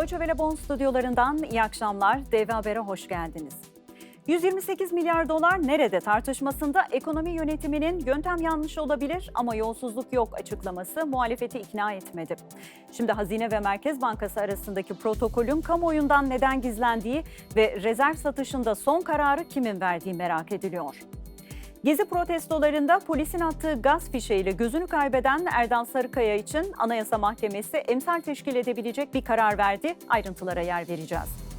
Deutsche Welle Bonn stüdyolarından iyi akşamlar. DV Haber'e hoş geldiniz. 128 milyar dolar nerede tartışmasında ekonomi yönetiminin yöntem yanlış olabilir ama yolsuzluk yok açıklaması muhalefeti ikna etmedi. Şimdi Hazine ve Merkez Bankası arasındaki protokolün kamuoyundan neden gizlendiği ve rezerv satışında son kararı kimin verdiği merak ediliyor. Gezi protestolarında polisin attığı gaz fişeğiyle gözünü kaybeden Erdal Sarıkaya için Anayasa Mahkemesi emsal teşkil edebilecek bir karar verdi. Ayrıntılara yer vereceğiz.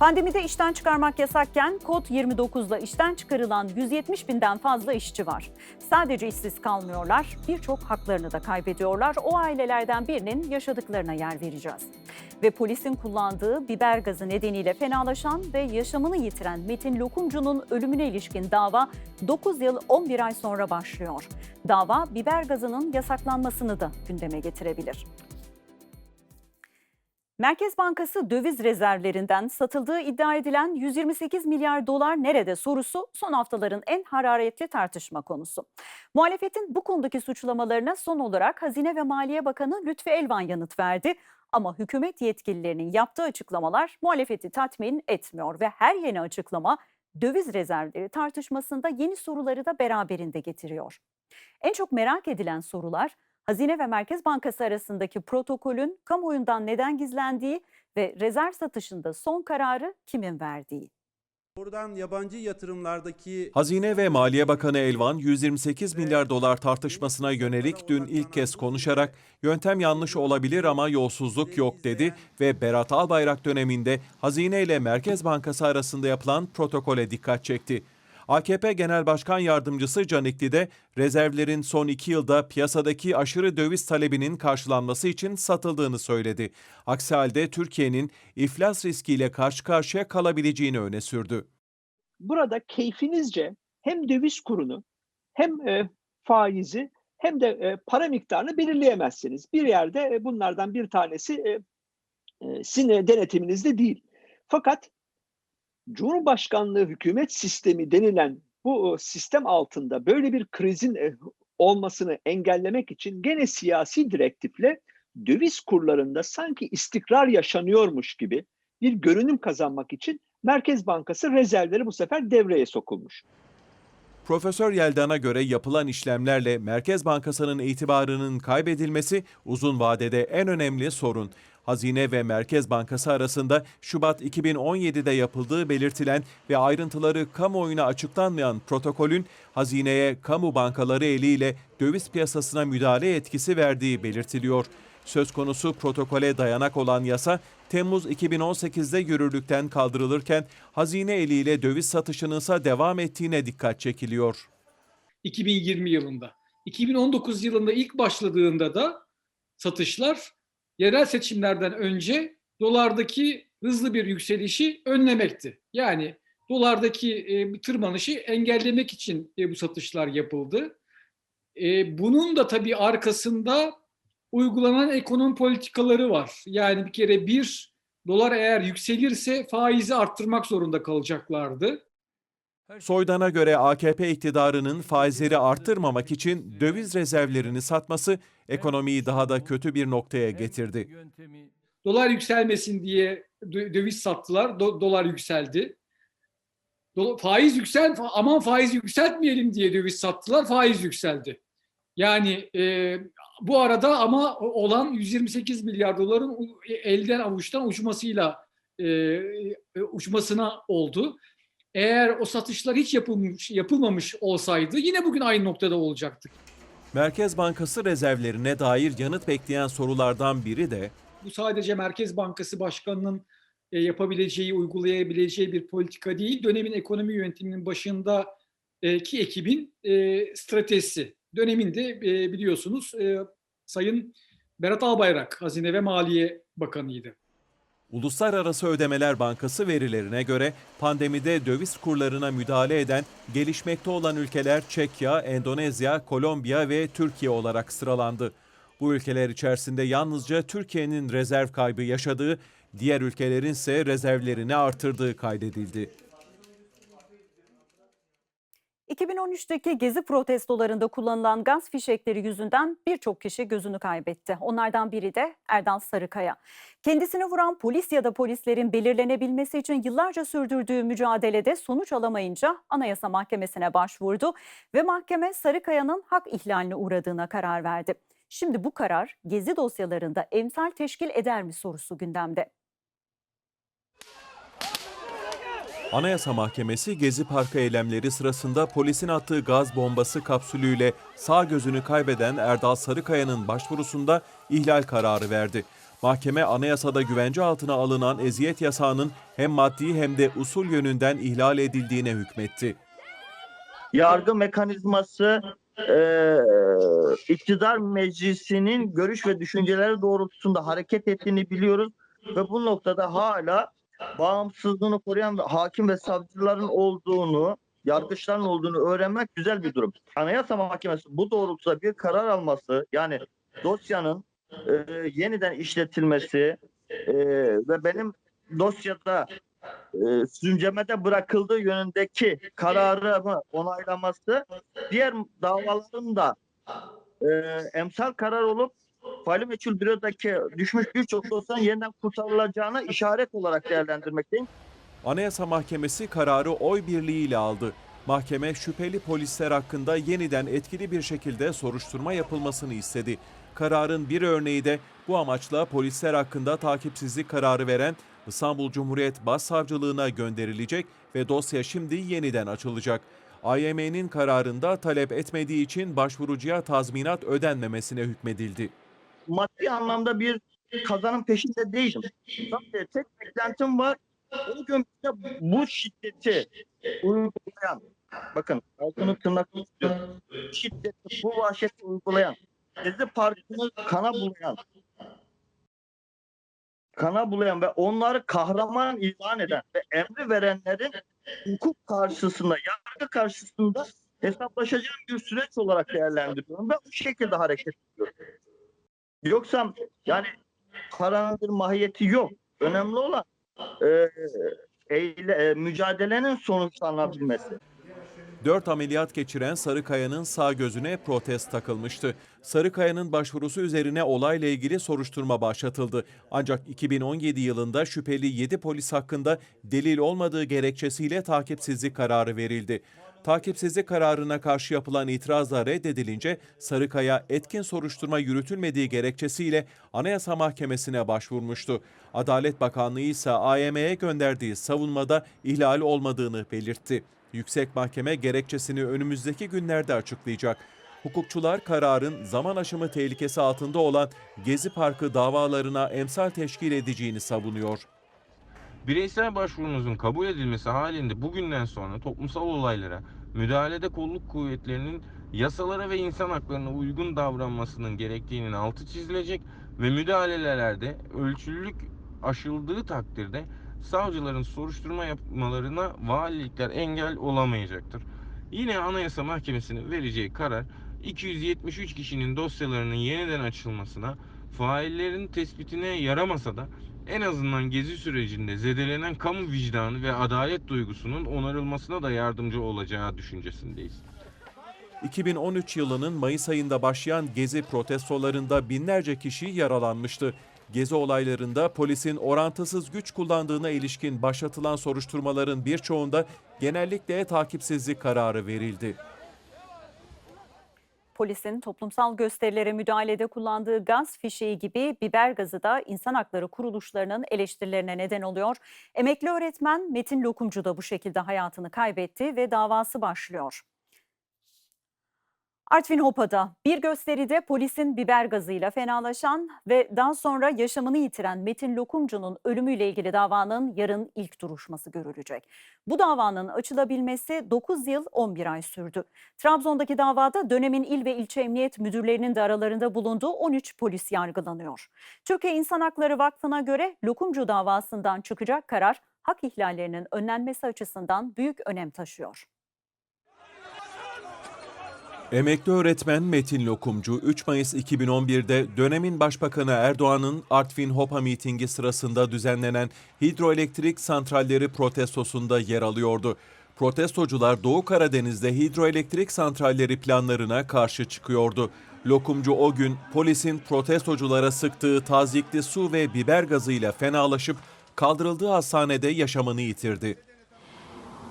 Pandemide işten çıkarmak yasakken kod 29'la işten çıkarılan 170 binden fazla işçi var. Sadece işsiz kalmıyorlar, birçok haklarını da kaybediyorlar. O ailelerden birinin yaşadıklarına yer vereceğiz. Ve polisin kullandığı biber gazı nedeniyle fenalaşan ve yaşamını yitiren Metin Lokumcu'nun ölümüne ilişkin dava 9 yıl 11 ay sonra başlıyor. Dava biber gazının yasaklanmasını da gündeme getirebilir. Merkez Bankası döviz rezervlerinden satıldığı iddia edilen 128 milyar dolar nerede sorusu son haftaların en hararetli tartışma konusu. Muhalefetin bu konudaki suçlamalarına son olarak Hazine ve Maliye Bakanı Lütfi Elvan yanıt verdi. Ama hükümet yetkililerinin yaptığı açıklamalar muhalefeti tatmin etmiyor ve her yeni açıklama döviz rezervleri tartışmasında yeni soruları da beraberinde getiriyor. En çok merak edilen sorular Hazine ve Merkez Bankası arasındaki protokolün kamuoyundan neden gizlendiği ve rezerv satışında son kararı kimin verdiği. Buradan yabancı yatırımlardaki Hazine ve Maliye Bakanı Elvan 128 milyar dolar tartışmasına yönelik dün ilk kez konuşarak yöntem yanlış olabilir ama yolsuzluk yok dedi ve Berat Albayrak döneminde Hazine ile Merkez Bankası arasında yapılan protokole dikkat çekti. AKP Genel Başkan Yardımcısı Canikli de rezervlerin son iki yılda piyasadaki aşırı döviz talebinin karşılanması için satıldığını söyledi. Aksi halde Türkiye'nin iflas riskiyle karşı karşıya kalabileceğini öne sürdü. burada keyfinizce hem döviz kurunu hem e, faizi hem de e, para miktarını belirleyemezsiniz. Bir yerde e, bunlardan bir tanesi e, e, sizin e, denetiminizde değil. Fakat Cumhurbaşkanlığı hükümet sistemi denilen bu e, sistem altında böyle bir krizin e, olmasını engellemek için gene siyasi direktifle döviz kurlarında sanki istikrar yaşanıyormuş gibi bir görünüm kazanmak için Merkez Bankası rezervleri bu sefer devreye sokulmuş. Profesör Yeldan'a göre yapılan işlemlerle Merkez Bankası'nın itibarının kaybedilmesi uzun vadede en önemli sorun. Hazine ve Merkez Bankası arasında Şubat 2017'de yapıldığı belirtilen ve ayrıntıları kamuoyuna açıklanmayan protokolün hazineye kamu bankaları eliyle döviz piyasasına müdahale etkisi verdiği belirtiliyor. Söz konusu protokole dayanak olan yasa Temmuz 2018'de yürürlükten kaldırılırken hazine eliyle döviz satışının ise devam ettiğine dikkat çekiliyor. 2020 yılında. 2019 yılında ilk başladığında da satışlar yerel seçimlerden önce dolardaki hızlı bir yükselişi önlemekti. Yani dolardaki e, tırmanışı engellemek için e, bu satışlar yapıldı. E, bunun da tabii arkasında uygulanan ekonomi politikaları var. Yani bir kere bir dolar eğer yükselirse faizi arttırmak zorunda kalacaklardı. Soydan'a göre AKP iktidarının faizleri arttırmamak için döviz rezervlerini satması ekonomiyi daha da kötü bir noktaya getirdi. Dolar yükselmesin diye dö- döviz sattılar. Do- dolar yükseldi. Do- faiz yüksel aman faiz yükseltmeyelim diye döviz sattılar. Faiz yükseldi. Yani e, bu arada ama olan 128 milyar doların u- elden avuçtan uçmasıyla e, e, uçmasına oldu. Eğer o satışlar hiç yapılmış yapılmamış olsaydı yine bugün aynı noktada olacaktık. Merkez Bankası rezervlerine dair yanıt bekleyen sorulardan biri de bu sadece Merkez Bankası Başkanı'nın e, yapabileceği, uygulayabileceği bir politika değil. Dönemin ekonomi yönetiminin başındaki ekibin e, stratejisi. Döneminde biliyorsunuz Sayın Berat Albayrak Hazine ve Maliye Bakanı'ydı. Uluslararası Ödemeler Bankası verilerine göre pandemide döviz kurlarına müdahale eden gelişmekte olan ülkeler Çekya, Endonezya, Kolombiya ve Türkiye olarak sıralandı. Bu ülkeler içerisinde yalnızca Türkiye'nin rezerv kaybı yaşadığı, diğer ülkelerin ise rezervlerini artırdığı kaydedildi. 2013'teki gezi protestolarında kullanılan gaz fişekleri yüzünden birçok kişi gözünü kaybetti. Onlardan biri de Erdal Sarıkaya. Kendisini vuran polis ya da polislerin belirlenebilmesi için yıllarca sürdürdüğü mücadelede sonuç alamayınca Anayasa Mahkemesi'ne başvurdu ve mahkeme Sarıkaya'nın hak ihlaline uğradığına karar verdi. Şimdi bu karar gezi dosyalarında emsal teşkil eder mi sorusu gündemde. Anayasa Mahkemesi Gezi Parkı eylemleri sırasında polisin attığı gaz bombası kapsülüyle sağ gözünü kaybeden Erdal Sarıkaya'nın başvurusunda ihlal kararı verdi. Mahkeme anayasada güvence altına alınan eziyet yasağının hem maddi hem de usul yönünden ihlal edildiğine hükmetti. yargı mekanizması e, iktidar meclisinin görüş ve düşünceleri doğrultusunda hareket ettiğini biliyoruz ve bu noktada hala bağımsızlığını koruyan ve hakim ve savcıların olduğunu, yargıçların olduğunu öğrenmek güzel bir durum. Anayasa Mahkemesi bu doğrultuda bir karar alması yani dosyanın e, yeniden işletilmesi e, ve benim dosyada e, sürüncemede bırakıldığı yönündeki kararı onaylaması diğer davaların da e, emsal karar olup faili meçhul bürodaki düşmüş birçok dosyanın yeniden kurtarılacağına işaret olarak değerlendirmekteyim. Anayasa Mahkemesi kararı oy birliğiyle aldı. Mahkeme şüpheli polisler hakkında yeniden etkili bir şekilde soruşturma yapılmasını istedi. Kararın bir örneği de bu amaçla polisler hakkında takipsizlik kararı veren İstanbul Cumhuriyet Başsavcılığına gönderilecek ve dosya şimdi yeniden açılacak. AYM'nin kararında talep etmediği için başvurucuya tazminat ödenmemesine hükmedildi. Maddi anlamda bir kazanım peşinde değilim. Sadece tek beklentim var. O gün bize bu şiddeti uygulayan, bakın altını tırnaklı şiddeti, bu vahşeti uygulayan, Gezi Parkı'nı kana bulayan, kana bulayan ve onları kahraman ilan eden ve emri verenlerin hukuk karşısında, yargı karşısında hesaplaşacağım bir süreç olarak değerlendiriyorum ve bu şekilde hareket ediyorum. Yoksa yani paranın bir mahiyeti yok. Önemli olan e, eyle, e, mücadelenin sonuçlanabilmesi. 4 ameliyat geçiren Sarıkaya'nın sağ gözüne protez takılmıştı. Sarıkaya'nın başvurusu üzerine olayla ilgili soruşturma başlatıldı. Ancak 2017 yılında şüpheli 7 polis hakkında delil olmadığı gerekçesiyle takipsizlik kararı verildi. Takipsizlik kararına karşı yapılan itiraz da reddedilince Sarıkaya etkin soruşturma yürütülmediği gerekçesiyle Anayasa Mahkemesi'ne başvurmuştu. Adalet Bakanlığı ise AYM'ye gönderdiği savunmada ihlal olmadığını belirtti. Yüksek Mahkeme gerekçesini önümüzdeki günlerde açıklayacak. Hukukçular kararın zaman aşımı tehlikesi altında olan Gezi Parkı davalarına emsal teşkil edeceğini savunuyor. Bireysel başvurunuzun kabul edilmesi halinde bugünden sonra toplumsal olaylara müdahalede kolluk kuvvetlerinin yasalara ve insan haklarına uygun davranmasının gerektiğinin altı çizilecek ve müdahalelerde ölçülülük aşıldığı takdirde savcıların soruşturma yapmalarına valilikler engel olamayacaktır. Yine Anayasa Mahkemesi'nin vereceği karar 273 kişinin dosyalarının yeniden açılmasına, faillerin tespitine yaramasa da en azından gezi sürecinde zedelenen kamu vicdanı ve adalet duygusunun onarılmasına da yardımcı olacağı düşüncesindeyiz. 2013 yılının Mayıs ayında başlayan gezi protestolarında binlerce kişi yaralanmıştı. Gezi olaylarında polisin orantısız güç kullandığına ilişkin başlatılan soruşturmaların birçoğunda genellikle takipsizlik kararı verildi. Polisin toplumsal gösterilere müdahalede kullandığı gaz fişeği gibi biber gazı da insan hakları kuruluşlarının eleştirilerine neden oluyor. Emekli öğretmen Metin Lokumcu da bu şekilde hayatını kaybetti ve davası başlıyor. Artvin Hopa'da bir gösteride polisin biber gazıyla fenalaşan ve daha sonra yaşamını yitiren Metin Lokumcu'nun ölümüyle ilgili davanın yarın ilk duruşması görülecek. Bu davanın açılabilmesi 9 yıl 11 ay sürdü. Trabzon'daki davada dönemin il ve ilçe emniyet müdürlerinin de aralarında bulunduğu 13 polis yargılanıyor. Türkiye İnsan Hakları Vakfı'na göre Lokumcu davasından çıkacak karar hak ihlallerinin önlenmesi açısından büyük önem taşıyor. Emekli öğretmen Metin Lokumcu 3 Mayıs 2011'de dönemin Başbakanı Erdoğan'ın Artvin Hopa mitingi sırasında düzenlenen hidroelektrik santralleri protestosunda yer alıyordu. Protestocular Doğu Karadeniz'de hidroelektrik santralleri planlarına karşı çıkıyordu. Lokumcu o gün polisin protestoculara sıktığı tazikli su ve biber gazıyla fenalaşıp kaldırıldığı hastanede yaşamını yitirdi.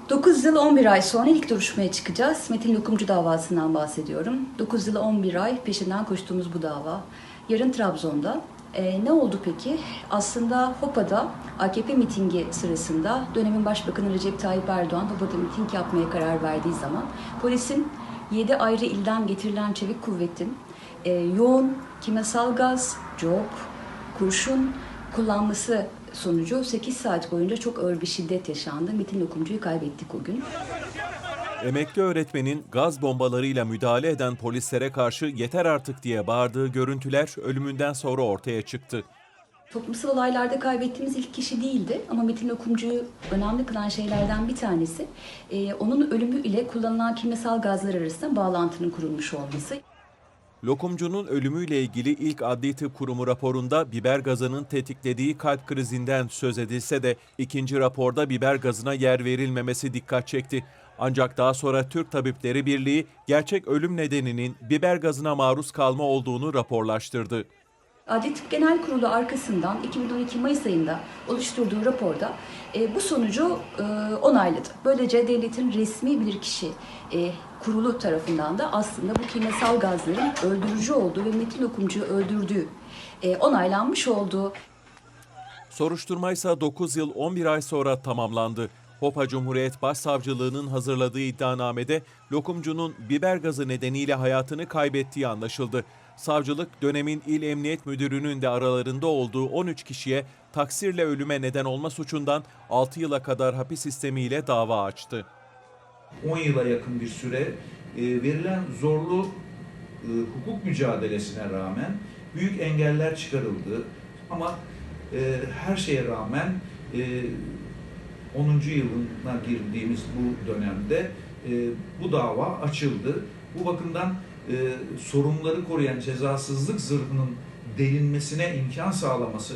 9 yıl 11 ay sonra ilk duruşmaya çıkacağız. Metin Lokumcu davasından bahsediyorum. 9 yıl 11 ay peşinden koştuğumuz bu dava. Yarın Trabzon'da. Ee, ne oldu peki? Aslında Hopa'da AKP mitingi sırasında dönemin Başbakanı Recep Tayyip Erdoğan Hopa'da miting yapmaya karar verdiği zaman polisin 7 ayrı ilden getirilen çevik kuvvetin e, yoğun kimyasal gaz, cop, kurşun kullanması sonucu 8 saat boyunca çok ağır bir şiddet yaşandı. Metin Lokumcu'yu kaybettik o gün. Emekli öğretmenin gaz bombalarıyla müdahale eden polislere karşı yeter artık diye bağırdığı görüntüler ölümünden sonra ortaya çıktı. Toplumsal olaylarda kaybettiğimiz ilk kişi değildi ama Metin Okumcu'yu önemli kılan şeylerden bir tanesi e, onun ölümü ile kullanılan kimyasal gazlar arasında bağlantının kurulmuş olması. Lokumcunun ölümüyle ilgili ilk adli tıp kurumu raporunda biber gazının tetiklediği kalp krizinden söz edilse de ikinci raporda biber gazına yer verilmemesi dikkat çekti. Ancak daha sonra Türk Tabipleri Birliği gerçek ölüm nedeninin biber gazına maruz kalma olduğunu raporlaştırdı. Adli Tıp Genel Kurulu arkasından 2012 Mayıs ayında oluşturduğu raporda e, bu sonucu e, onayladı. Böylece devletin resmi bilirkişi e, kurulu tarafından da aslında bu kimyasal gazların öldürücü olduğu ve Metin Okumcu'yu öldürdüğü e, onaylanmış olduğu Soruşturma ise 9 yıl 11 ay sonra tamamlandı. Hopa Cumhuriyet Başsavcılığı'nın hazırladığı iddianamede lokumcunun biber gazı nedeniyle hayatını kaybettiği anlaşıldı. Savcılık dönemin il emniyet müdürünün de aralarında olduğu 13 kişiye taksirle ölüme neden olma suçundan 6 yıla kadar hapis sistemiyle dava açtı. 10 yıla yakın bir süre e, verilen zorlu e, hukuk mücadelesine rağmen büyük engeller çıkarıldı. Ama e, her şeye rağmen e, 10. yılına girdiğimiz bu dönemde bu dava açıldı. Bu bakımdan e, sorumluları koruyan cezasızlık zırhının delinmesine imkan sağlaması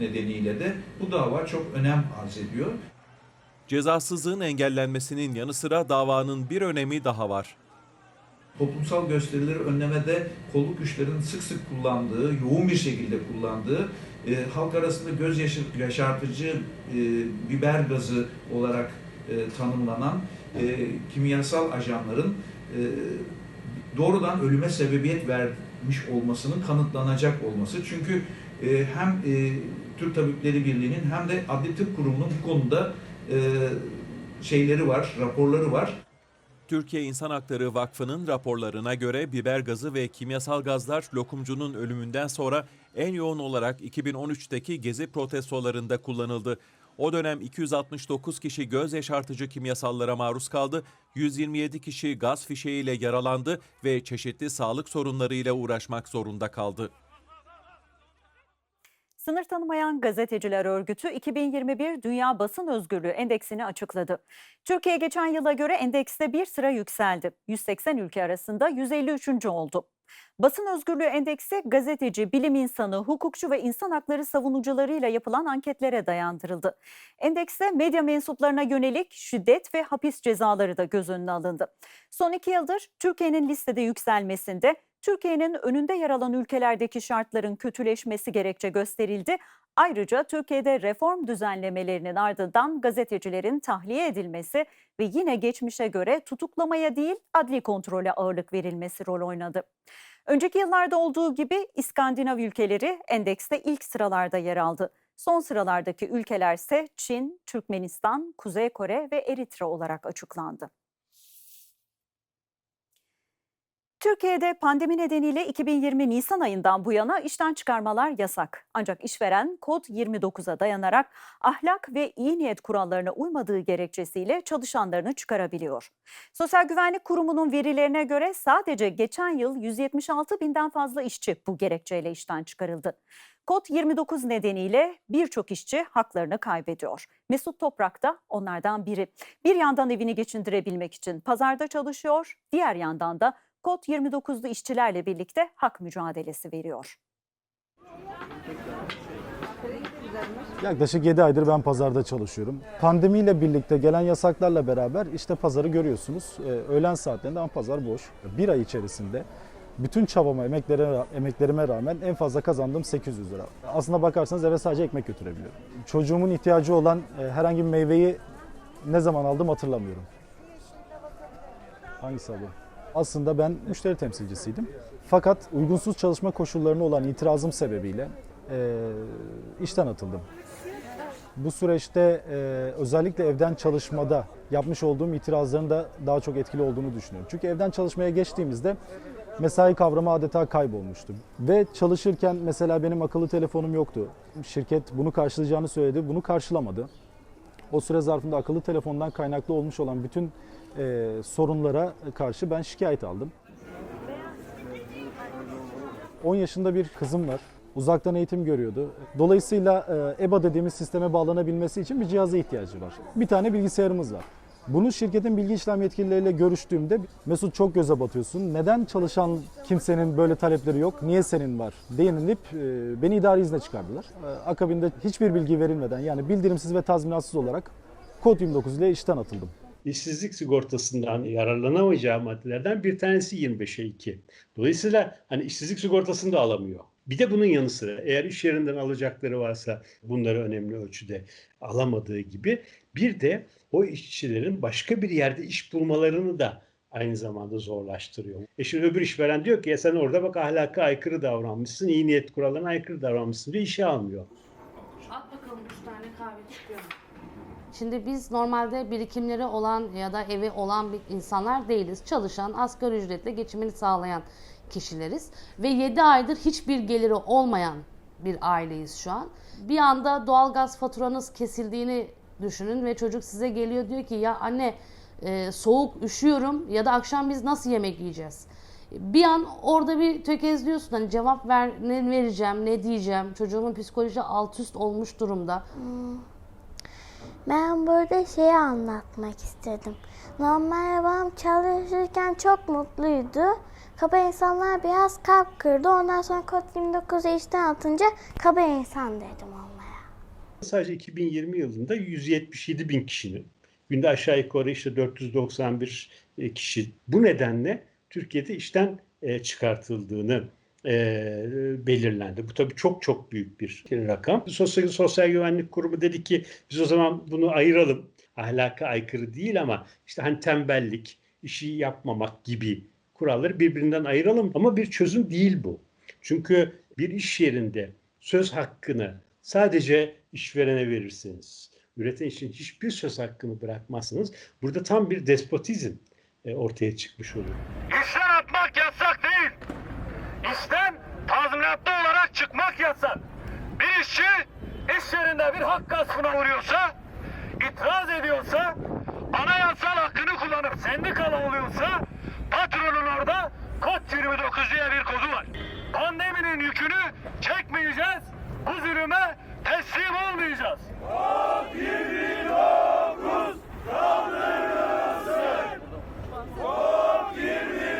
nedeniyle de bu dava çok önem arz ediyor. Cezasızlığın engellenmesinin yanı sıra davanın bir önemi daha var. toplumsal gösterileri önlemede kolluk güçlerin sık sık kullandığı, yoğun bir şekilde kullandığı, e, halk arasında göz yaşartıcı e, biber gazı olarak e, tanımlanan e, kimyasal ajanların e, doğrudan ölüme sebebiyet vermiş olmasının kanıtlanacak olması. Çünkü e, hem e, Türk Tabipleri Birliği'nin hem de Adli Tıp Kurumu'nun bu konuda e, şeyleri var, raporları var. Türkiye İnsan Hakları Vakfı'nın raporlarına göre biber gazı ve kimyasal gazlar lokumcunun ölümünden sonra en yoğun olarak 2013'teki gezi protestolarında kullanıldı. O dönem 269 kişi göz yaşartıcı kimyasallara maruz kaldı, 127 kişi gaz fişeğiyle yaralandı ve çeşitli sağlık sorunlarıyla uğraşmak zorunda kaldı. Sınır tanımayan gazeteciler örgütü 2021 Dünya Basın Özgürlüğü Endeksini açıkladı. Türkiye geçen yıla göre endekste bir sıra yükseldi. 180 ülke arasında 153. oldu. Basın Özgürlüğü Endeksi gazeteci, bilim insanı, hukukçu ve insan hakları savunucularıyla yapılan anketlere dayandırıldı. Endekste medya mensuplarına yönelik şiddet ve hapis cezaları da göz önüne alındı. Son iki yıldır Türkiye'nin listede yükselmesinde Türkiye'nin önünde yer alan ülkelerdeki şartların kötüleşmesi gerekçe gösterildi. Ayrıca Türkiye'de reform düzenlemelerinin ardından gazetecilerin tahliye edilmesi ve yine geçmişe göre tutuklamaya değil adli kontrole ağırlık verilmesi rol oynadı. Önceki yıllarda olduğu gibi İskandinav ülkeleri endekste ilk sıralarda yer aldı. Son sıralardaki ülkeler ise Çin, Türkmenistan, Kuzey Kore ve Eritre olarak açıklandı. Türkiye'de pandemi nedeniyle 2020 Nisan ayından bu yana işten çıkarmalar yasak. Ancak işveren kod 29'a dayanarak ahlak ve iyi niyet kurallarına uymadığı gerekçesiyle çalışanlarını çıkarabiliyor. Sosyal Güvenlik Kurumu'nun verilerine göre sadece geçen yıl 176 binden fazla işçi bu gerekçeyle işten çıkarıldı. Kod 29 nedeniyle birçok işçi haklarını kaybediyor. Mesut Toprak da onlardan biri. Bir yandan evini geçindirebilmek için pazarda çalışıyor, diğer yandan da Kod 29'lu işçilerle birlikte hak mücadelesi veriyor. Yaklaşık 7 aydır ben pazarda çalışıyorum. Pandemiyle birlikte gelen yasaklarla beraber işte pazarı görüyorsunuz. Ee, öğlen saatlerinde ama pazar boş. Bir ay içerisinde bütün çabama, emeklere, emeklerime rağmen en fazla kazandığım 800 lira. Aslında bakarsanız eve sadece ekmek götürebiliyorum. Çocuğumun ihtiyacı olan e, herhangi bir meyveyi ne zaman aldım hatırlamıyorum. Hangisi alayım? Aslında ben müşteri temsilcisiydim. Fakat uygunsuz çalışma koşullarına olan itirazım sebebiyle e, işten atıldım. Bu süreçte e, özellikle evden çalışmada yapmış olduğum itirazların da daha çok etkili olduğunu düşünüyorum. Çünkü evden çalışmaya geçtiğimizde mesai kavramı adeta kaybolmuştu. Ve çalışırken mesela benim akıllı telefonum yoktu. Şirket bunu karşılayacağını söyledi, bunu karşılamadı. O süre zarfında akıllı telefondan kaynaklı olmuş olan bütün e, sorunlara karşı ben şikayet aldım. 10 yaşında bir kızım var. Uzaktan eğitim görüyordu. Dolayısıyla e, EBA dediğimiz sisteme bağlanabilmesi için bir cihaza ihtiyacı var. Bir tane bilgisayarımız var. Bunu şirketin bilgi işlem yetkilileriyle görüştüğümde Mesut çok göze batıyorsun. Neden çalışan kimsenin böyle talepleri yok? Niye senin var? Değinilip e, beni idari izne çıkardılar. E, akabinde hiçbir bilgi verilmeden yani bildirimsiz ve tazminatsız olarak kod 29 ile işten atıldım. İşsizlik sigortasından yararlanamayacağı maddelerden bir tanesi 25'e 2. Dolayısıyla hani işsizlik sigortasını da alamıyor. Bir de bunun yanı sıra eğer iş yerinden alacakları varsa bunları önemli ölçüde alamadığı gibi bir de o işçilerin başka bir yerde iş bulmalarını da aynı zamanda zorlaştırıyor. E şimdi öbür işveren diyor ki ya sen orada bak ahlaka aykırı davranmışsın, iyi niyet kurallarına aykırı davranmışsın diye işe almıyor. At bakalım üç tane kahve çıkıyor. Şimdi biz normalde birikimleri olan ya da evi olan bir insanlar değiliz. Çalışan, asgari ücretle geçimini sağlayan kişileriz. Ve 7 aydır hiçbir geliri olmayan bir aileyiz şu an. Bir anda doğalgaz faturanız kesildiğini düşünün ve çocuk size geliyor diyor ki ya anne e, soğuk üşüyorum ya da akşam biz nasıl yemek yiyeceğiz? Bir an orada bir tökezliyorsun hani cevap ver ne vereceğim ne diyeceğim çocuğumun psikoloji alt üst olmuş durumda. Ben burada şeyi anlatmak istedim. Normal babam çalışırken çok mutluydu. Kaba insanlar biraz kalp kırdı. Ondan sonra kod 29'u işten atınca kaba insan dedim onlara. Sadece 2020 yılında 177 bin kişinin günde aşağı yukarı işte 491 kişi bu nedenle Türkiye'de işten e, çıkartıldığını e, belirlendi. Bu tabii çok çok büyük bir rakam. Sosyal, Sosyal Güvenlik Kurumu dedi ki biz o zaman bunu ayıralım. Ahlaka aykırı değil ama işte hani tembellik, işi yapmamak gibi kuralları birbirinden ayıralım ama bir çözüm değil bu. Çünkü bir iş yerinde söz hakkını sadece işverene verirsiniz. Üreten için hiçbir söz hakkını bırakmazsınız. Burada tam bir despotizm ortaya çıkmış olur. İşten atmak yasak değil. İşten tazminatlı olarak çıkmak yasak. Bir işçi iş yerinde bir hak gaspına uğruyorsa, itiraz ediyorsa, anayasal hakkını kullanıp sendikalı oluyorsa, patronun orada kod 29 diye bir kodu var. Pandeminin yükünü çekmeyeceğiz, bu zulüme teslim olmayacağız. Kod 29 kaldırılsın. Kod 29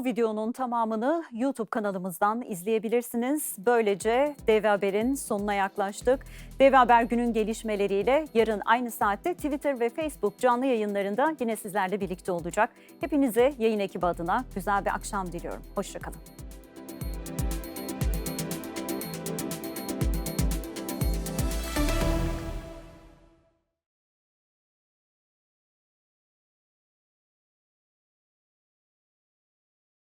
Bu videonun tamamını YouTube kanalımızdan izleyebilirsiniz. Böylece DV Haber'in sonuna yaklaştık. DV Haber günün gelişmeleriyle yarın aynı saatte Twitter ve Facebook canlı yayınlarında yine sizlerle birlikte olacak. Hepinize yayın ekibi adına güzel bir akşam diliyorum. Hoşçakalın.